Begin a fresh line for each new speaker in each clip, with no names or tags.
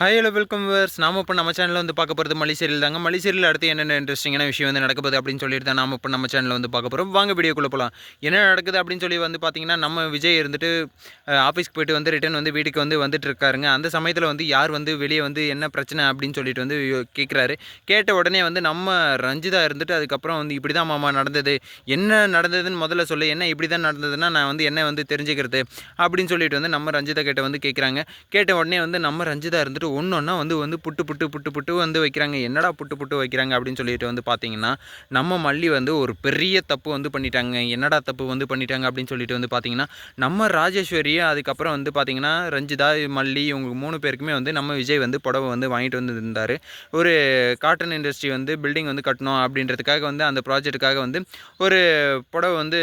Hi hello welcome verse நாம இப்போ நம்ம சேனலில் வந்து பார்க்க போகிறது மலிசேரியில் தாங்க. மலிசேரியில் அடுத்து என்னென்ன இன்ட்ரெஸ்டிங்கான விஷயம் வந்து நடக்க போகுது அப்படின்னு சொல்லிட்டு தான் நாம இப்போ நம்ம சேனலில் வந்து பார்க்க போகிறோம் வாங்க வீடியோக்குள்ளே போகலாம் என்ன நடக்குது அப்படின்னு சொல்லி வந்து பார்த்தீங்கன்னா நம்ம விஜய் இருந்துட்டு ஆஃபீஸ்க்கு போயிட்டு வந்து ரிட்டர்ன் வந்து வீட்டுக்கு வந்து வந்துட்டு இருக்காருங்க. அந்த சமயத்தில் வந்து யார் வந்து வெளியே வந்து என்ன பிரச்சனை அப்படின்னு சொல்லிட்டு வந்து கேட்குறாரு கேட்ட உடனே வந்து நம்ம ரஞ்சிதா இருந்துட்டு அதுக்கப்புறம் வந்து இப்படி தான் மாமா நடந்தது. என்ன நடந்ததுன்னு முதல்ல சொல்லு. என்ன இப்படி தான் நடந்ததுன்னா நான் வந்து என்ன வந்து தெரிஞ்சுக்கிறது அப்படின்னு சொல்லிட்டு வந்து நம்ம ரஞ்சிதா கிட்ட வந்து கேட்குறாங்க கேட்ட உடனே வந்து நம்ம ரஞ்சிதா இருந்துட்டு ஒன்று ஒன்றா வந்து வந்து புட்டு புட்டு புட்டு புட்டு வந்து வைக்கிறாங்க. என்னடா புட்டு புட்டு வைக்கிறாங்க அப்படின்னு சொல்லிட்டு வந்து பார்த்தீங்கன்னா நம்ம மல்லி வந்து ஒரு பெரிய தப்பு வந்து பண்ணிட்டாங்க. என்னடா தப்பு வந்து பண்ணிட்டாங்க அப்படின்னு சொல்லிட்டு வந்து பார்த்தீங்கன்னா நம்ம ராஜேஸ்வரியும் அதுக்கப்புறம் வந்து பார்த்தீங்கன்னா ரஞ்சிதா மல்லி இவங்க மூணு பேருக்குமே வந்து நம்ம விஜய் வந்து புடவை வந்து வாங்கிட்டு வந்து இருந்தார். ஒரு காட்டன் இண்டஸ்ட்ரி வந்து பில்டிங் வந்து கட்டணும் அப்படின்றதுக்காக வந்து அந்த ப்ராஜெக்ட்டுக்காக வந்து ஒரு புடவை வந்து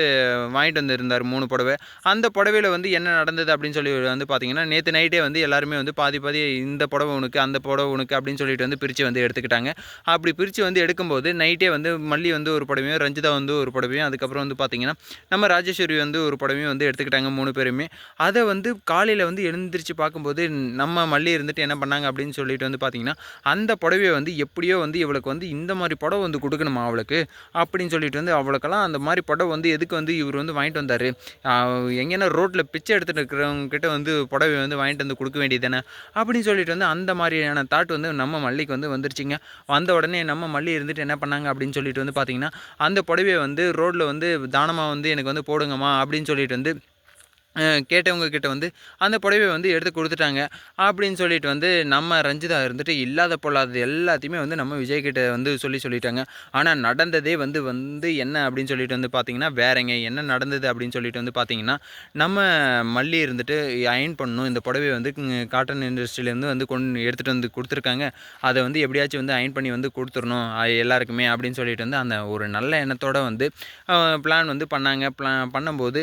வாங்கிட்டு வந்திருந்தார் மூணு புடவை. அந்த புடவையில் வந்து என்ன நடந்தது அப்படின்னு சொல்லி வந்து பார்த்தீங்கன்னா நேற்று நைட்டே வந்து எல்லாருமே வந்து பாதி பாதி இந்த புடவை உனக்கு அந்த புடவை உனக்கு அப்படின்னு சொல்லிட்டு வந்து பிரித்து வந்து எடுத்துக்கிட்டாங்க. அப்படி பிரித்து வந்து எடுக்கும்போது நைட்டே வந்து மல்லி வந்து ஒரு புடவையும் ரஞ்சிதா வந்து ஒரு புடவையும் அதுக்கப்புறம் வந்து பார்த்திங்கன்னா நம்ம ராஜேஸ்வரி வந்து ஒரு புடவையும் வந்து எடுத்துக்கிட்டாங்க மூணு பேருமே. அதை வந்து காலையில் வந்து எழுந்திரிச்சு பார்க்கும்போது நம்ம மல்லி இருந்துட்டு என்ன பண்ணாங்க அப்படின்னு சொல்லிட்டு வந்து பார்த்திங்கன்னா அந்த புடவையை வந்து எப்படியோ வந்து இவளுக்கு வந்து இந்த மாதிரி புடவை வந்து கொடுக்கணுமா அவளுக்கு? அப்படின்னு சொல்லிட்டு வந்து அவளுக்கெல்லாம் அந்த மாதிரி புடவை வந்து எதுக்கு வந்து இவர் வந்து வாங்கிட்டு வந்தார்? எங்கேனா ரோட்டில் பிச்சை எடுத்துகிட்டு இருக்கிறவங்க கிட்ட வந்து புடவை வந்து வாங்கிட்டு வந்து கொடுக்க வேண்டியது தானே? அப்படின்னு சொல்லிட்டு வந்து அந்த மாதிரியான தாட் வந்து நம்ம மல்லிக்கு வந்து வந்துருச்சுங்க. வந்த உடனே நம்ம மல்லி இருந்துட்டு என்ன பண்ணாங்க அப்படின்னு சொல்லிட்டு வந்து பார்த்தீங்கன்னா அந்த புடவையை வந்து ரோட்டில் வந்து தானமாக வந்து எனக்கு வந்து போடுங்கம்மா அப்படின்னு சொல்லிட்டு வந்து கேட்டவங்க கிட்ட வந்து அந்த புடவையை வந்து எடுத்து கொடுத்துட்டாங்க. அப்படின்னு சொல்லிட்டு வந்து நம்ம ரஞ்சிதா இருந்துட்டு இல்லாத பொல்லாதது எல்லாத்தையுமே வந்து நம்ம விஜய் கிட்ட வந்து சொல்லி சொல்லிட்டாங்க. ஆனால் நடந்ததே வந்து வந்து என்ன அப்படின்னு சொல்லிட்டு வந்து பார்த்தீங்கன்னா வேறங்க. என்ன நடந்தது அப்படின்னு சொல்லிட்டு வந்து பார்த்தீங்கன்னா நம்ம மல்லி இருந்துட்டு அயன் பண்ணணும். இந்த புடவையை வந்து காட்டன் இண்டஸ்ட்ரியிலேருந்து வந்து கொண்டு எடுத்துகிட்டு வந்து கொடுத்துருக்காங்க. அதை வந்து எப்படியாச்சும் வந்து அயன் பண்ணி வந்து கொடுத்துடணும் எல்லாருக்குமே அப்படின்னு சொல்லிட்டு வந்து அந்த ஒரு நல்ல எண்ணத்தோடு வந்து பிளான் வந்து பண்ணாங்க. பிளான் பண்ணும்போது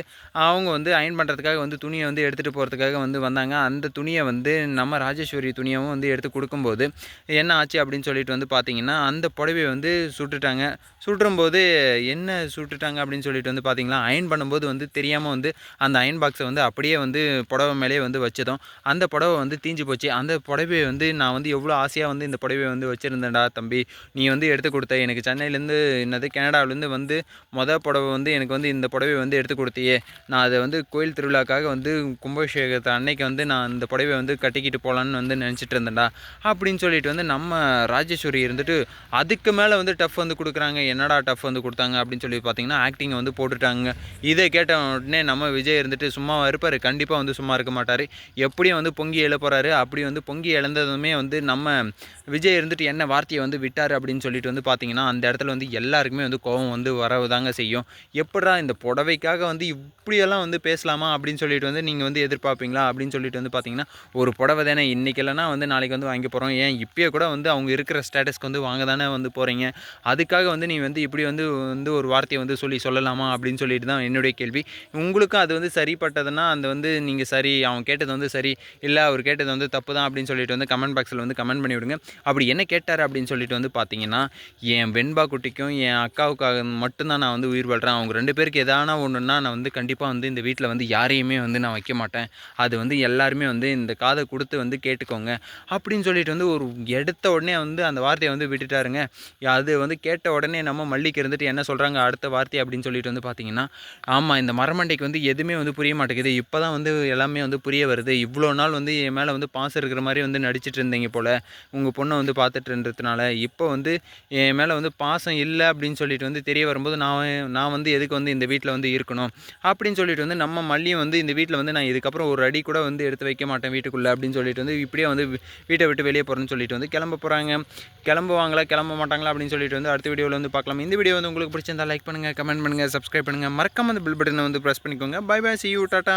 அவங்க வந்து அயன் பண்ணுறதுக்கு அதுக்காக வந்து துணியை வந்து எடுத்துகிட்டு போகிறதுக்காக வந்து வந்தாங்க. அந்த துணியை வந்து நம்ம ராஜேஸ்வரி துணியவும் வந்து எடுத்து கொடுக்கும்போது என்ன ஆச்சு அப்படின்னு சொல்லிட்டு வந்து பார்த்தீங்கன்னா அந்த புடவையை வந்து சுட்டுட்டாங்க. சுட்டும்போது என்ன சுட்டுட்டாங்க அப்படின்னு சொல்லிட்டு வந்து பார்த்தீங்களா அயன் பண்ணும்போது வந்து தெரியாமல் வந்து அந்த அயன் பாக்ஸை வந்து அப்படியே வந்து புடவை மேலேயே வந்து வச்சதும். அந்த புடவை வந்து தீஞ்சு போச்சு. அந்த புடவையை வந்து நான் வந்து எவ்வளோ ஆசையாக வந்து இந்த புடவையை வந்து வச்சுருந்தேன்டா தம்பி. நீ வந்து எடுத்து கொடுத்த எனக்கு சென்னையிலேருந்து என்னது கனடாவிலேருந்து வந்து மொதல் புடவை வந்து எனக்கு வந்து இந்த புடவை வந்து எடுத்து கொடுத்தியே. நான் அதை வந்து கோயில் திருவிழா திருவிழாக்காக வந்து கும்பாபிஷேகத்தை அன்னைக்கு வந்து நான் இந்த புடவை வந்து கட்டிக்கிட்டு போகலான்னு வந்து நினச்சிட்டு இருந்தேன்டா. அப்படின்னு சொல்லிட்டு வந்து நம்ம ராஜேஸ்வரி இருந்துட்டு அதுக்கு மேலே வந்து டஃப் வந்து கொடுக்குறாங்க. என்னடா டஃப் வந்து கொடுத்தாங்க அப்படின்னு சொல்லி பார்த்தீங்கன்னா ஆக்டிங்கை வந்து போட்டுட்டாங்க. இதை கேட்ட உடனே நம்ம விஜய் இருந்துட்டு சும்மா இருப்பார். கண்டிப்பாக வந்து சும்மா இருக்க மாட்டார். எப்படியும் வந்து பொங்கி எழ போகிறாரு அப்படி வந்து பொங்கி இழந்ததுமே வந்து நம்ம விஜய் இருந்துட்டு என்ன வார்த்தையை வந்து விட்டார் அப்படின்னு சொல்லிட்டு வந்து பார்த்தீங்கன்னா அந்த இடத்துல வந்து எல்லாருக்குமே வந்து கோபம் வந்து வரதாங்க செய்யும். எப்படா இந்த புடவைக்காக வந்து இப்படியெல்லாம் வந்து பேசலாமா அப்படின்னு சொல்லிட்டு வந்து நீங்கள் வந்து எதிர்பார்ப்பீங்களா? அப்படின்னு சொல்லிட்டு வந்து பார்த்தீங்கன்னா ஒரு புடவை தானே இன்றைக்கி இல்லைனா வந்து நாளைக்கு வந்து வாங்கி போகிறோம் ஏன் இப்போயே கூட வந்து அவங்க இருக்கிற ஸ்டேட்டஸ்க்கு வந்து வாங்க தானே வந்து போகிறீங்க அதுக்காக வந்து நீ வந்து இப்படி வந்து வந்து ஒரு வார்த்தையை வந்து சொல்லி சொல்லலாமா? அப்படின்னு சொல்லிட்டு தான் என்னுடைய கேள்வி. உங்களுக்கும் அது வந்து சரிப்பட்டதுன்னா அந்த வந்து நீங்கள் சரி அவன் கேட்டது வந்து சரி இல்லை அவர் கேட்டது வந்து தப்பு தான் அப்படின்னு சொல்லிட்டு வந்து கமெண்ட் பாக்ஸில் வந்து கமெண்ட் பண்ணி விடுங்க. அப்படி என்ன கேட்டார் அப்படின்னு சொல்லிட்டு வந்து பார்த்தீங்கன்னா என் வெண்பா குட்டிக்கும் என் அக்காவுக்காக மட்டும்தான் நான் வந்து உயிர் வாழ்கிறேன் அவங்க ரெண்டு பேருக்கு எதானா ஒன்றுன்னா நான் வந்து கண்டிப்பாக வந்து இந்த வீட்டில் வந்து யாரையுமே வந்து நான் வைக்க மாட்டேன். அது வந்து எல்லாருமே வந்து இந்த காதை கொடுத்து வந்து கேட்டுக்கோங்க. அப்படின்னு சொல்லிட்டு வந்து ஒரு எடுத்த உடனே வந்து அந்த வார்த்தையை வந்து விட்டுட்டாருங்க. அது வந்து கேட்ட உடனே நம்ம மல்லிக்கு இருந்துட்டு என்ன சொல்கிறாங்க அடுத்த வார்த்தை அப்படின்னு சொல்லிட்டு வந்து பார்த்தீங்கன்னா ஆமாம் இந்த மரமண்டைக்கு வந்து எதுவுமே வந்து புரிய மாட்டேங்குது. இப்போ தான் வந்து எல்லாமே வந்து புரிய வருது. இவ்வளோ நாள் வந்து என் மேலே வந்து பாசம் இருக்கிற மாதிரி வந்து நடிச்சிட்டு இருந்தீங்க போல். உங்கள் பொண்ணை வந்து பார்த்துட்டு இருந்ததுனால இப்போ வந்து என் மேலே வந்து பாசம் இல்லை அப்படின்னு சொல்லிட்டு வந்து தெரிய வரும்போது நான் நான் வந்து எதுக்கு வந்து இந்த வீட்டில் வந்து இருக்கணும்? அப்படின்னு சொல்லிட்டு வந்து நம்ம இனியும் வந்து இந்த வீட்டில் வந்து நான் இதுக்கப்புறம் ஒரு அடி கூட வந்து எடுத்து வைக்க மாட்டேன் வீட்டுக்குள்ளே அப்படின்னு சொல்லிட்டு வந்து இப்படியே வந்து வீட்டை விட்டு வெளியே போகிறேன்னு சொல்லிட்டு வந்து கிளம்ப போகிறாங்க கிளம்புவாங்களா கிளம்ப மாட்டாங்களா அப்படின்னு சொல்லிட்டு வந்து அடுத்த வீடியோவில் வந்து பார்க்கலாம். இந்த வீடியோ வந்து உங்களுக்கு பிடிச்சிருந்தா லைக் பண்ணுங்கள் கமெண்ட் பண்ணுங்கள் சப்ஸ்கிரைப் பண்ணுங்கள் மறக்காம அந்த பில் பட்டனை வந்து ப்ரெஸ் பண்ணிக்கோங்க. Bye bye see you tata